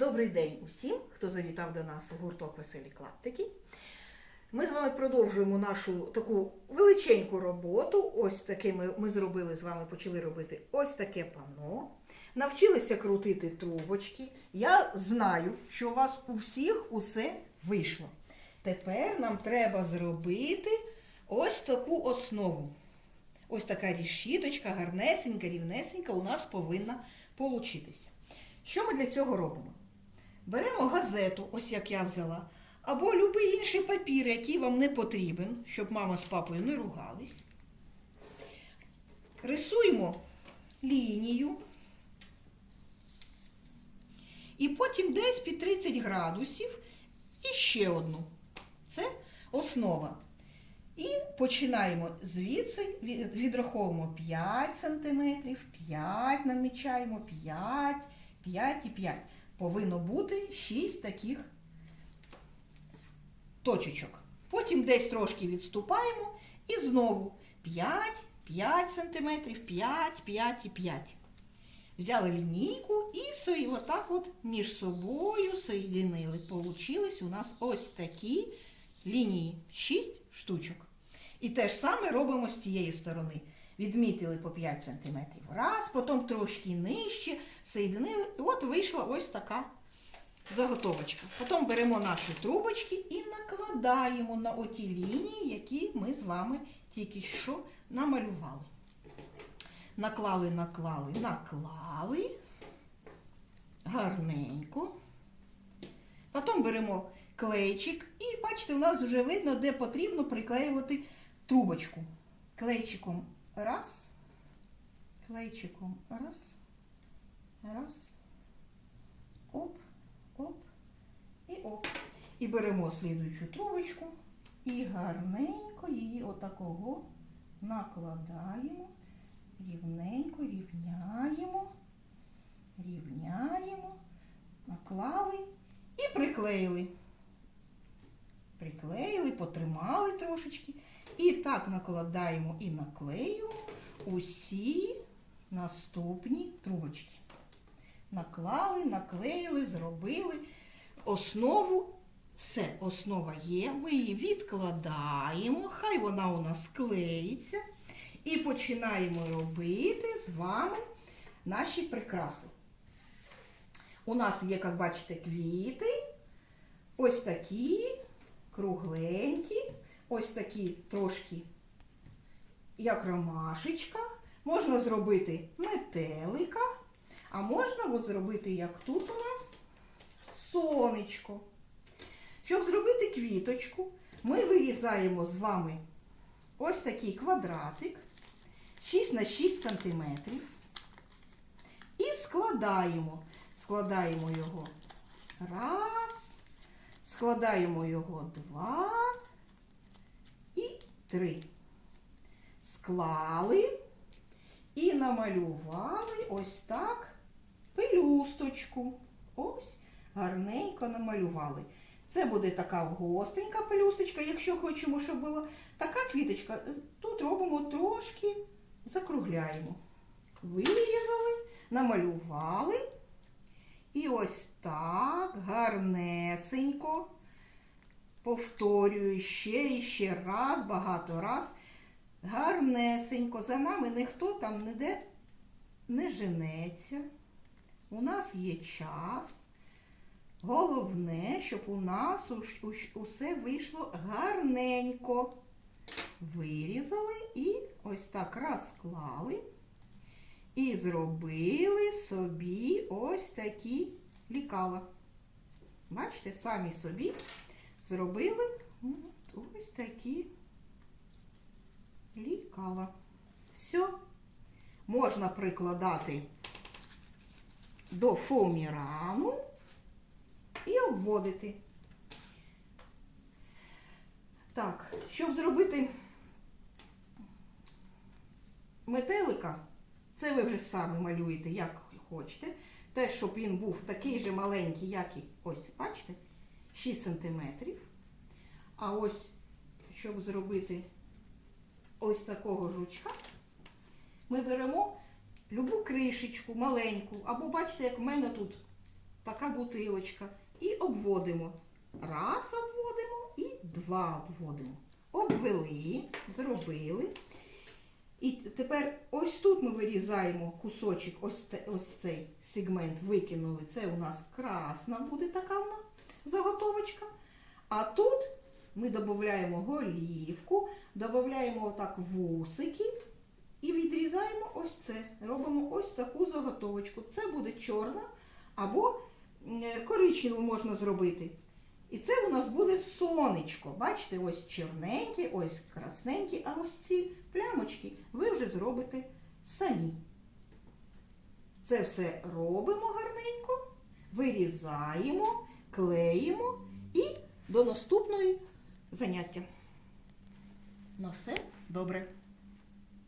Добрий день усім, хто завітав до нас у гурток Веселі клаптики. Ми з вами продовжуємо нашу таку величеньку роботу. Ось таке ми, ми зробили з вами, почали робити ось таке пано. Навчилися крутити трубочки. Я знаю, що у вас у всіх усе вийшло. Тепер нам треба зробити ось таку основу. Ось така рішіточка, гарнесенька, рівнесенька у нас повинна получитися. Що ми для цього робимо? Беремо газету, ось як я взяла, або будь-який інший папір, який вам не потрібен, щоб мама з папою не ругались. Рисуємо лінію. І потім десь під 30 градусів і ще одну. Це основа. І починаємо звідси, відраховуємо 5 см, 5 намічаємо, 5, 5 і 5. Повинно бути 6 таких точечок. Потім десь трошки відступаємо і знову 5, 5 см, 5, 5 і 5. Взяли лінійку і сої отак от між собою соєдинили. Получились у нас ось такі лінії, 6 штучок. І те ж саме робимо з цієї сторони. Відмітили по 5 см раз, потім трошки нижче, соєдинили. І от вийшла ось така заготовочка. Потім беремо наші трубочки і накладаємо на оті лінії, які ми з вами тільки що намалювали. Наклали, наклали, наклали. Гарненько. Потім беремо клейчик і бачите, у нас вже видно, де потрібно приклеювати трубочку. Клейчиком раз. Клейчиком раз. Раз. Оп, оп і оп. І беремо слідуючу трубочку і гарненько її отакого накладаємо. Рівненько рівняємо, рівняємо, наклали і приклеїли. Приклеїли, потримали трошечки. І так накладаємо і наклеюємо усі наступні трубочки. Наклали, наклеїли, зробили основу. Все, основа є. Ми її відкладаємо, хай вона у нас клеїться. І починаємо робити з вами наші прикраси. У нас є, як бачите, квіти. Ось такі кругленькі, ось такі трошки, як ромашечка. Можна зробити метелика, а можна от зробити, як тут у нас, сонечко. Щоб зробити квіточку, ми вирізаємо з вами ось такий квадратик 6 на 6 сантиметрів. І складаємо. Складаємо його раз, складаємо його два і три. Склали і намалювали ось так пелюсточку. Ось гарненько намалювали. Це буде така гостренька пелюсточка, якщо хочемо, щоб була така квіточка. Тут робимо трошки, закругляємо. Вирізали, намалювали. І ось так гарнесенько. Повторюю ще і ще раз, багато раз. Гарнесенько. За нами ніхто там ніде не женеться. У нас є час. Головне, щоб у нас усе вийшло гарненько. Вирізали і ось так розклали. І зробили собі ось такі лікала. Бачите, самі собі зробили ось такі лікала. Все. Можна прикладати до фоамірану і обводити. Так, щоб зробити метелика, це ви вже самі малюєте, як хочете. Те, щоб він був такий же маленький, як і ось, бачите, 6 см. А ось, щоб зробити ось такого жучка, ми беремо любу кришечку маленьку, або бачите, як в мене тут така бутилочка. І обводимо. Раз обводимо і два обводимо. Обвели, зробили. І тепер ось тут ми вирізаємо кусочок, ось, ось цей сегмент викинули. Це у нас красна буде така вона заготовочка. А тут ми додаємо голівку, додаємо отак вусики і відрізаємо ось це. Робимо ось таку заготовочку. Це буде чорна або коричневу можна зробити. І це у нас буде сонечко. Бачите, ось чорненьке, ось красненьке, а ось ці плямочки ви вже зробите самі. Це все робимо гарненько, вирізаємо, клеїмо і до наступної заняття. На все добре.